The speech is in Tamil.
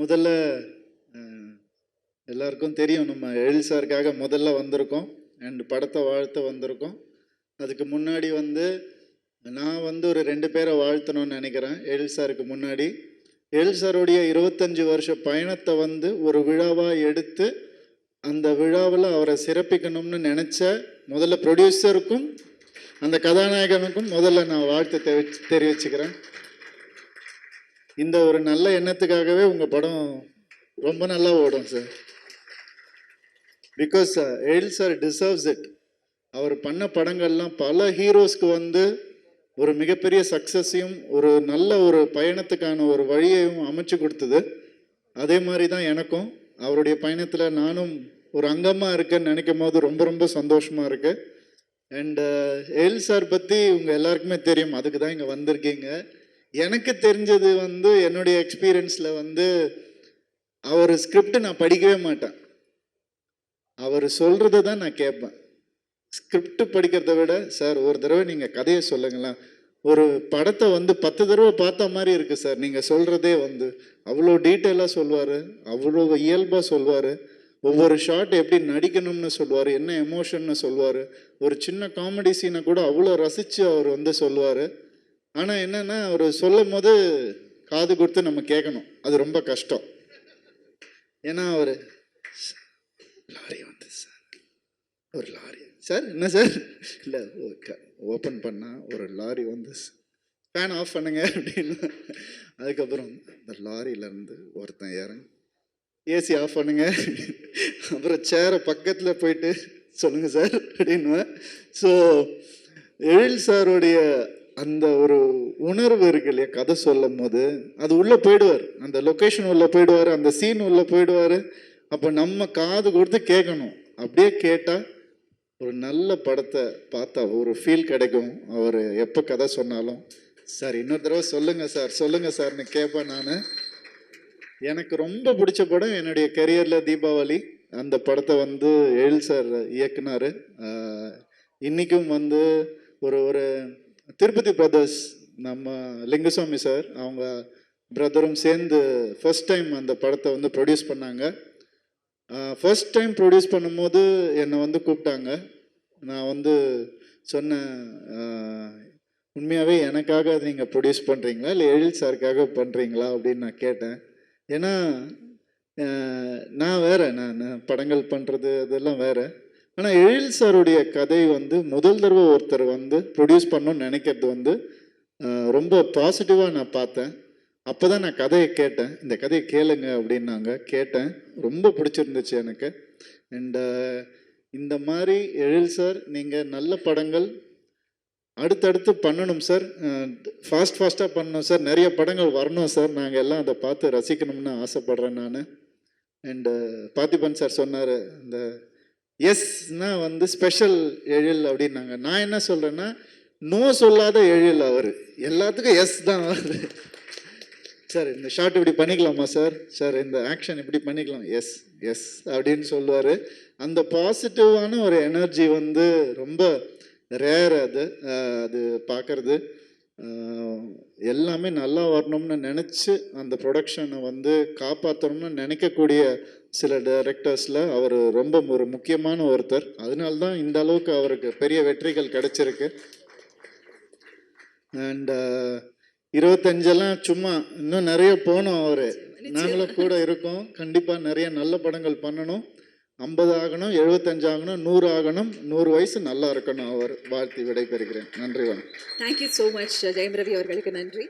முதல்ல எல்லாருக்கும் தெரியும் நம்ம எழில் சாருக்காக முதல்ல வந்திருக்கோம். அண்ட் படத்தை வாழ்த்த வந்திருக்கோம். அதுக்கு முன்னாடி வந்து நான் வந்து ஒரு ரெண்டு பேரை வாழ்த்தணும்னு நினைக்கிறேன் எழில் சாருக்கு முன்னாடி. எழில் சாருடைய இருபத்தஞ்சு வருஷ பயணத்தை வந்து ஒரு விழாவாக எடுத்து அந்த விழாவில் அவரை சிறப்பிக்கணும்னு நினச்ச முதல்ல ப்ரொடியூசருக்கும் அந்த கதாநாயகனுக்கும் முதல்ல நான் வாழ்த்து தெரிவிச்சுக்கிறேன். இந்த ஒரு நல்ல எண்ணத்துக்காகவே உங்கள் படம் ரொம்ப நல்லா ஓடும் sir because Ezhil sir deserves it அவர் பண்ண படங்கள்லாம் பல ஹீரோஸ்க்கு வந்து ஒரு மிகப்பெரிய சக்ஸஸையும் ஒரு நல்ல ஒரு பயணத்துக்கான ஒரு வழியையும் அமைச்சு கொடுத்தது. அதே மாதிரி தான் எனக்கும். அவருடைய பயணத்தில் நானும் ஒரு அங்கமாக இருக்கேன்னு நினைக்கும் போது ரொம்ப ரொம்ப சந்தோஷமாக இருக்கு. அண்டு எல் uh, சார் பற்றி உங்கள் எல்லாருக்குமே தெரியும். அதுக்கு தான் இங்கே வந்திருக்கீங்க. எனக்கு தெரிஞ்சது வந்து என்னுடைய எக்ஸ்பீரியன்ஸில் வந்து அவர் ஸ்கிரிப்ட் நான் படிக்கவே மாட்டேன். அவர் சொல்கிறத தான் நான் கேட்பேன். ஸ்கிரிப்ட் படிக்கிறத விட சார் ஒரு தடவை நீங்கள் கதையை சொல்லுங்களேன். ஒரு படத்தை வந்து பத்து தடவை பார்த்த மாதிரி இருக்குது சார். நீங்கள் சொல்கிறதே வந்து அவ்வளோ டீட்டெயிலாக சொல்லுவார் அவ்வளோ இயல்பாக சொல்லுவார் ஒவ்வொரு ஷாட் எப்படி நடிக்கணும்னு சொல்லுவார் என்ன எமோஷன்னு சொல்லுவார் ஒரு சின்ன காமெடி சீனை கூட அவ்வளோ ரசித்து அவர் வந்து சொல்லுவார் ஆனால் என்னென்னா அவர் சொல்லும் போது காது கொடுத்து நம்ம கேட்கணும் அது ரொம்ப கஷ்டம். ஏன்னா அவர் லாரி வந்து சார் ஒரு லாரி. சார் என்ன சார்? இல்லை ஓப்பன் பண்ணால் ஒரு லாரி வந்து ஃபேன் ஆஃப் பண்ணுங்க அப்படின்னு. அதுக்கப்புறம் இந்த லாரியிலேருந்து ஒருத்தன் இறங்கி ஏசி ஆஃப் பண்ணுங்க. அப்புறம் சேரை பக்கத்தில் போயிட்டு சொல்லுங்கள் சார் அப்படின்னுவேன் ஸோ எழில் சாருடைய அந்த ஒரு உணர்வு இருக்கு இல்லையா? கதை சொல்லும் போது அது உள்ளே போயிடுவார். அந்த லொக்கேஷன் உள்ளே போயிடுவார் அந்த சீன் உள்ளே போயிடுவார். அப்போ நம்ம காது கொடுத்து கேட்கணும். அப்படியே கேட்டால் ஒரு நல்ல படத்தை பார்த்தா ஒரு ஃபீல் கிடைக்கும். அவர் எப்போ கதை சொன்னாலும். சார் இன்னொரு தடவை சொல்லுங்கள் சார் சொல்லுங்கள் சார்னு கேட்பேன் நான். எனக்கு ரொம்ப பிடிச்ச படம் என்னுடைய கெரியரில் தீபாவளி. அந்த படத்தை வந்து எழில் சார் இயக்குனார். இன்றைக்கும் வந்து ஒரு ஒரு திருப்பதி பிரதர்ஸ் நம்ம லிங்குசாமி சார் அவங்க பிரதரும் சேர்ந்து ஃபர்ஸ்ட் டைம் அந்த படத்தை வந்து ப்ரொடியூஸ் பண்ணாங்க. ஃபர்ஸ்ட் டைம் ப்ரொடியூஸ் பண்ணும்போது என்னை வந்து கூப்பிட்டாங்க. நான் வந்து சொன்னேன் உண்மையாகவே எனக்காக அது நீங்கள் ப்ரொடியூஸ் பண்ணுறீங்களா இல்லை எழில் சாருக்காக பண்ணுறீங்களா அப்படின்னு நான் கேட்டேன். ஏன்னா நான் வேறு நான் படங்கள் பண்ணுறது அதெல்லாம் வேறு. ஆனால் எழில் சாருடைய கதை வந்து முதல் தடவை ஒருத்தர் வந்து ப்ரொடியூஸ் பண்ணணும்னு நினைக்கிறது வந்து ரொம்ப பாசிட்டிவாக நான் பார்த்தேன். அப்போ தான் நான் கதையை கேட்டேன். இந்த கதையை கேளுங்க அப்படின்னாங்க. கேட்டேன். ரொம்ப பிடிச்சிருந்துச்சு எனக்கு. அண்ட் இந்த மாதிரி எழில் சார் நீங்கள் நல்ல படங்கள் அடுத்தடுத்து பண்ணணும் சார். ஃபாஸ்ட் ஃபாஸ்ட்டாக பண்ணணும் சார். நிறைய படங்கள் வரணும் சார். நாங்கள் எல்லாம் அதை பார்த்து ரசிக்கணும்னு ஆசைப்பட்றேன் நான். அண்டு பார்த்திபன் சார் சொன்னார் இந்த எஸ்னா வந்து ஸ்பெஷல் எழில் அப்படின்னாங்க. நான் என்ன சொல்கிறேன்னா நோ சொல்லாத எழில் அவர். எல்லாத்துக்கும் எஸ் தான் வருது. சார் இந்த ஷாட் இப்படி பண்ணிக்கலாமா சார் சார் இந்த ஆக்ஷன் இப்படி பண்ணிக்கலாம். எஸ் எஸ் அப்படின்னு சொல்லுவார். அந்த பாசிட்டிவான ஒரு எனர்ஜி வந்து ரொம்ப ரேர் அது. அது பார்க்கறது எல்லாமே நல்லா வரணும்னு நினச்சி அந்த ப்ரொடக்ஷனை வந்து காப்பாற்றணும்னு நினைக்கக்கூடிய சில டைரக்டர்ஸில் அவர் ரொம்ப ஒரு முக்கியமான ஒருத்தர். அதனால தான் இந்த அளவுக்கு அவருக்கு பெரிய வெற்றிகள் கிடைச்சிருக்கு. அண்ட் இருபத்தஞ்செல்லாம் சும்மா இன்னும் நிறைய போகணும் அவர். நாங்களும் கூட இருக்கோம். கண்டிப்பாக நிறைய நல்ல படங்கள் பண்ணணும். ஐம்பது ஆகணும் எழுபத்தஞ்சு ஆகணும் நூறு ஆகணும் நூறு வயசு நல்லா இருக்கணும் அவர். வாழ்த்தி விடைபெறுகிறேன். நன்றி வணக்கம். Thank you so much Jayam Ravi அவர்களுக்கு நன்றி.